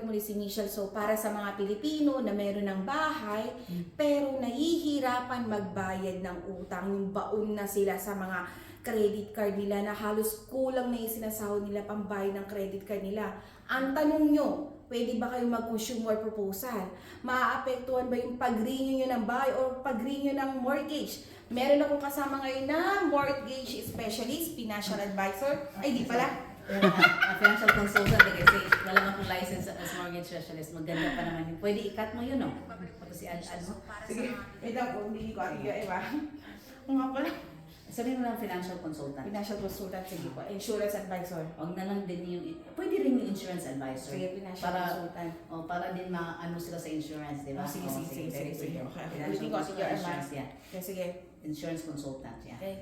muli si Michelle. So, para sa mga Pilipino na meron ng bahay, pero nahihirapan magbayad ng utang, yung baon na sila sa mga credit card nila na halos kulang na yung sinasahod nila pambayad ng credit card nila. Ang tanong nyo, pwede ba kayo mag-consumer proposal? Maaapektuhan ba yung pag-renew nyo ng bahay or pag-renew ng mortgage? Meron akong kasama ngayon na mortgage specialist, financial advisor. Ay, di pala. Pero uh, financial consultant eh, kasi wala nga akong license as mortgage specialist. Maganda pa naman yun. Pwede ikat mo yun, no? Pag si ad, ano? Sige, wait lang po, hindi ko ang iya, iba. Kung nga pala, Sabihin mo lang financial consultant. financial consultant, sige po, insurance advisor. Huwag na lang din yung, pwede rin yung insurance advisor. Sige, financial Para, consultant. oh, para din maano sila sa insurance, di Oh, ba? sige, Oh, sige, sige, sige, sige. Financial ko, consultant, insurance, yeah. Sige. Insurance consultant, yeah. Okay.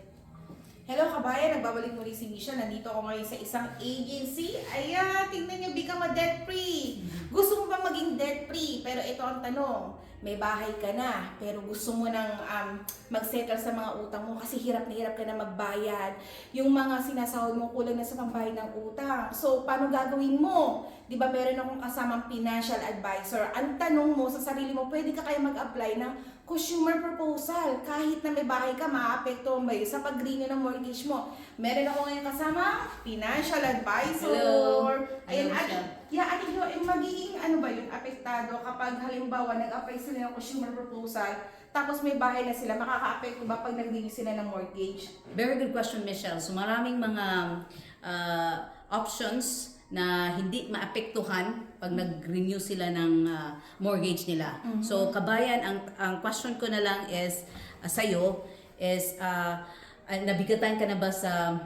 Hello kabayan, nagbabalik muli si Misha. Nandito ako ngayon sa isang agency. Ayan, tingnan nyo, become a debt free. Gusto mo ba maging debt free? Pero ito ang tanong, may bahay ka na, pero gusto mo nang um, mag-settle sa mga utang mo kasi hirap na hirap ka na magbayad. Yung mga sinasahod mo kulang na sa pambayad ng utang. So, paano gagawin mo? Di ba meron akong kasamang financial advisor. Ang tanong mo sa sarili mo, pwede ka kaya mag-apply ng consumer proposal. Kahit na may bahay ka, maapektuhan ba yun sa pag-renew ng mortgage mo? Meron ako ngayon kasama, financial advisor. Hello. Ayan, Hello, ate, Michelle. yeah, ate Jo, eh, magiging ano ba yun, apektado kapag halimbawa nag-apply sila ng consumer proposal, tapos may bahay na sila, makaka-apekto ba pag nag-renew sila ng mortgage? Very good question, Michelle. So maraming mga uh, options na hindi maapektuhan pag nag-renew sila ng uh, mortgage nila. So kabayan, ang ang question ko na lang is uh, sa'yo is uh, uh, nabigatan ka na ba sa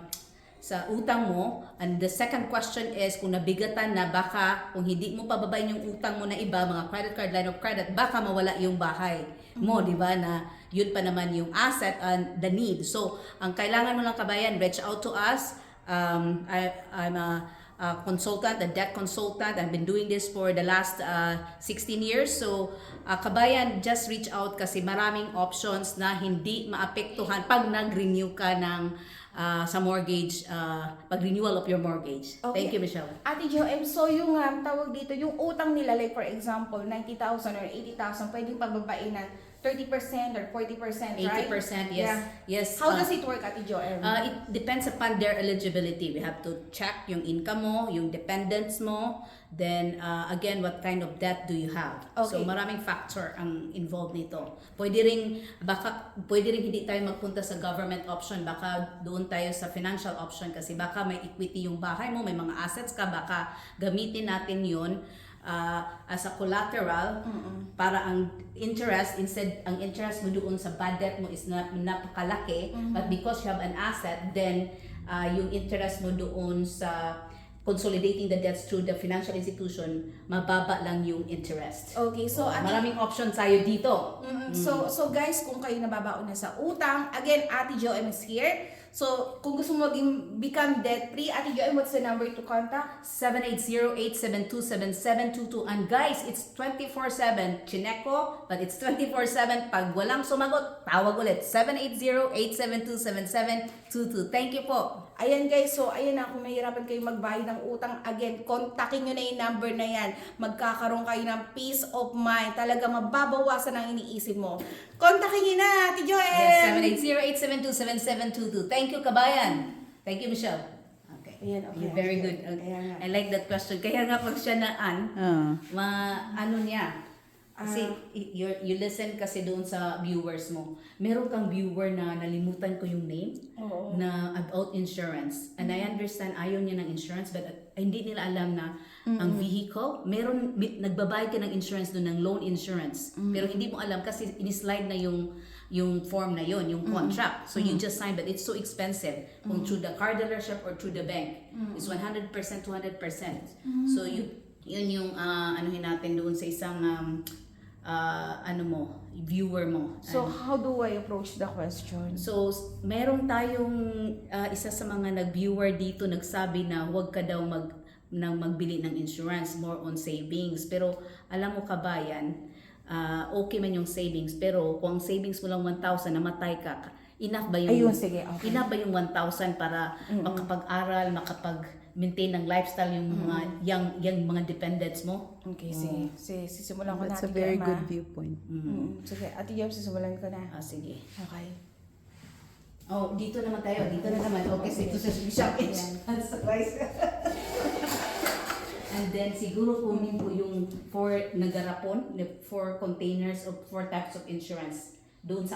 sa utang mo? And the second question is kung nabigatan na baka kung hindi mo pababayin yung utang mo na iba, mga credit card, line of credit, baka mawala yung bahay mo, di ba? Na yun pa naman yung asset and the need. So, ang kailangan mo lang kabayan, reach out to us. Um, I, I'm a, a consultant, a debt consultant. I've been doing this for the last uh, 16 years. So, uh, kabayan, just reach out kasi maraming options na hindi maapektuhan pag nag-renew ka ng uh, sa mortgage, uh, pag-renewal of your mortgage. Okay. Thank you, Michelle. Ate Jo, em, so yung um, tawag dito, yung utang nila, like for example, 90,000 or 80,000, pwedeng pagbabain ng 30% or 40%, right? 80%, yes. Yeah. Yes. How uh, does it work, Ate Jo? em? Uh, it depends upon their eligibility. We have to check yung income mo, yung dependents mo, then uh, again, what kind of debt do you have? Okay. So maraming factor ang involved nito. Pwede ring baka pwede ring hindi tayo magpunta sa government option, baka doon tayo sa financial option kasi baka may equity yung bahay mo, may mga assets ka, baka gamitin natin yun uh, as a collateral para ang interest instead ang interest mo doon sa bad debt mo is na, napakalaki but because you have an asset then uh, yung interest mo doon sa consolidating the debts through the financial institution mababa lang yung interest. Okay, so Ate maraming options tayo dito. Mm, So, so guys, kung kayo nababaon na sa utang, again, Ate Joem is here. So, kung gusto mo maging become debt-free, Ate Joem, what's the number to contact? 780-872-7722 and guys it's 24-7 Chineco but it's 24-7 pag walang sumagot tawag ulit 780-872-7722 thank you po Ayan guys, so ayan na, kung mahirapan kayo magbayad ng utang, again, kontakin nyo na yung number na yan. Magkakaroon kayo ng peace of mind. Talaga mababawasan ang iniisip mo. Kontakin nyo na, Ate Joem! yes 780-872-7722 thank you kabayan thank you Michelle okay Ayan, okay, You're very okay. good Kaya nga. I like that question kaya nga pag siya na an ma ano niya kasi Ah. y- you you listen kasi doon sa viewers mo. Meron kang viewer na nalimutan ko yung name Oo. na about insurance. And I understand ayaw niya ng insurance but uh, hindi nila alam na ang vehicle, meron nagbabayad ka ng insurance doon ng loan insurance. Pero hindi mo alam kasi inislide na yung yung form na yon, yung contract. So you just sign but it's so expensive kung through the car dealership or through the bank. It's 100%, 200%. So you yun yung ah, anuhin natin doon sa isang um, ah, ano mo, viewer mo. So, how do I approach the question? So, meron tayong ah, isa sa mga nag-viewer dito nagsabi na huwag ka daw mag nang magbili ng insurance, more on savings. Pero alam mo kabayan, ah, okay man yung savings, pero kung ang savings mo lang 1,000, namatay ka, enough ba yung Ayun, sige, okay. enough ba yung 1,000 para makapag-aral, makapag maintain ng lifestyle yung mga young young mga dependents mo. Okay, sige. sige. Sisimulan ko na. That's a very good viewpoint. Mm, Sige, Ate Yam, sisimulan ko na. Ah, sige. Okay. Oh, dito naman tayo. Dito na naman. Okay, so ito sa shop Surprise. And then siguro kunin ko yung four nagarapon, the four containers of four types of insurance doon sa